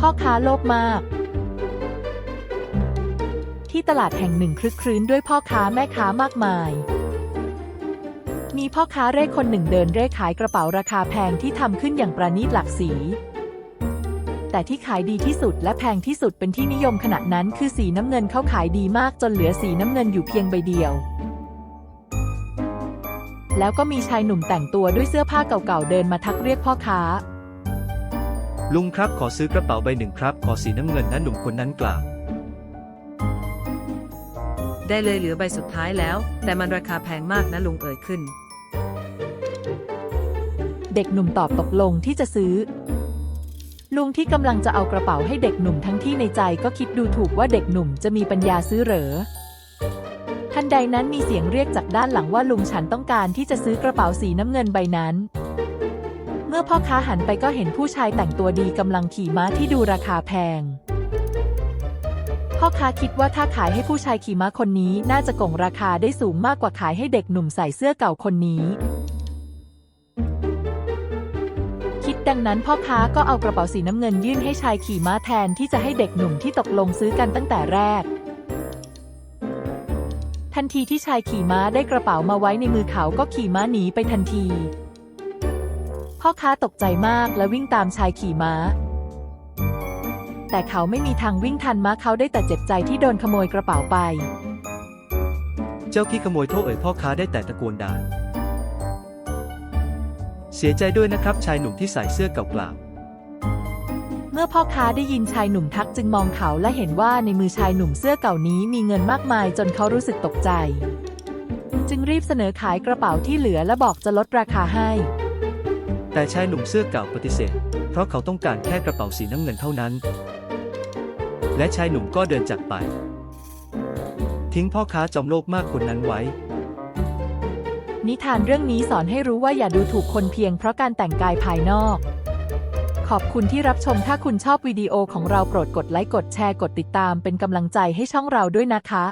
พ่อค้าโลภมาก ที่ตลาดแห่งหนึ่งคลึกครื้นด้วยพ่อค้าแม่ค้ามากมาย มีพ่อค้าเร่คนหนึ่งเดินเร่ขายกระเป๋าราคาแพงที่ทำขึ้นอย่างประณีตหลักสี แต่ที่ขายดีที่สุดและแพงที่สุดเป็นที่นิยมขณะนั้นคือสีน้ำเงินเขาขายดีมากจนเหลือสีน้ำเงินอยู่เพียงใบเดียวแล้วก็มีชายหนุ่มแต่งตัวด้วยเสื้อผ้าเก่าๆเดินมาทักเรียกพ่อค้า ลุงครับขอซื้อกระเป๋าใบหนึ่งครับ ขอสีน้ำเงินนะหนุ่มคนนั้นกล่าวได้เลยเหลือใบสุดท้ายแล้ว แต่มันราคาแพงมากนะลุงเอ่ยขึ้น เด็กหนุ่มตอบตกลงที่จะซื้อ ลุงที่กำลังจะเอากระเป๋าให้เด็กหนุ่มทั้งที่ในใจก็คิดดูถูกว่าเด็กหนุ่มจะมีปัญญาซื้อเหรอทันใดนั้นมีเสียงเรียกจากด้านหลังว่าลุงฉันต้องการที่จะซื้อกระเป๋าสีน้ำเงินใบนั้น เมื่อพ่อค้าหันไปก็เห็นผู้ชายแต่งตัวดีกำลังขี่ม้าที่ดูราคาแพง พ่อค้าคิดว่าถ้าขายให้ผู้ชายขี่ม้าคนนี้น่าจะโก่งราคาได้สูงมากกว่าขายให้เด็กหนุ่มใส่เสื้อเก่าคนนี้ คิดดังนั้นพ่อค้าก็เอากระเป๋าสีน้ำเงินยื่นให้ชายขี่ม้าแทนที่จะให้เด็กหนุ่มที่ตกลงซื้อกันตั้งแต่แรกทันทีที่ชายขี่ม้าได้กระเป๋ามาไว้ในมือเขาก็ขี่ม้าหนีไปทันที พ่อค้าตกใจมากและวิ่งตามชายขี่ม้า แต่เขาไม่มีทางวิ่งทันม้าเขาได้แต่เจ็บใจที่โดนขโมยกระเป๋าไป เจ้าขี้ขโมยโทษเอ่ยพ่อค้าได้แต่ตะโกนด่า เสียใจด้วยนะครับชายหนุ่มที่ใส่เสื้อเก่ากล่าวเมื่อพ่อค้าได้ยินชายหนุ่มทักจึงมองเขาและเห็นว่าในมือชายหนุ่มเสื้อเก่านี้มีเงินมากมายจนเขารู้สึกตกใจ จึงรีบเสนอขายกระเป๋าที่เหลือและบอกจะลดราคาให้ แต่ชายหนุ่มเสื้อเก่าปฏิเสธ เพราะเขาต้องการแค่กระเป๋าสีน้ำเงินเท่านั้น และชายหนุ่มก็เดินจากไป ทิ้งพ่อค้าจอมโลภมากคนนั้นไว้ นิทานเรื่องนี้สอนให้รู้ว่าอย่าดูถูกคนเพียงเพราะการแต่งกายภายนอก ขอบคุณที่รับชมถ้าคุณชอบวิดีโอของเราโปรดกดไลค์กดแชร์กดติดตามเป็นกำลังใจให้ช่องเราด้วยนะคะ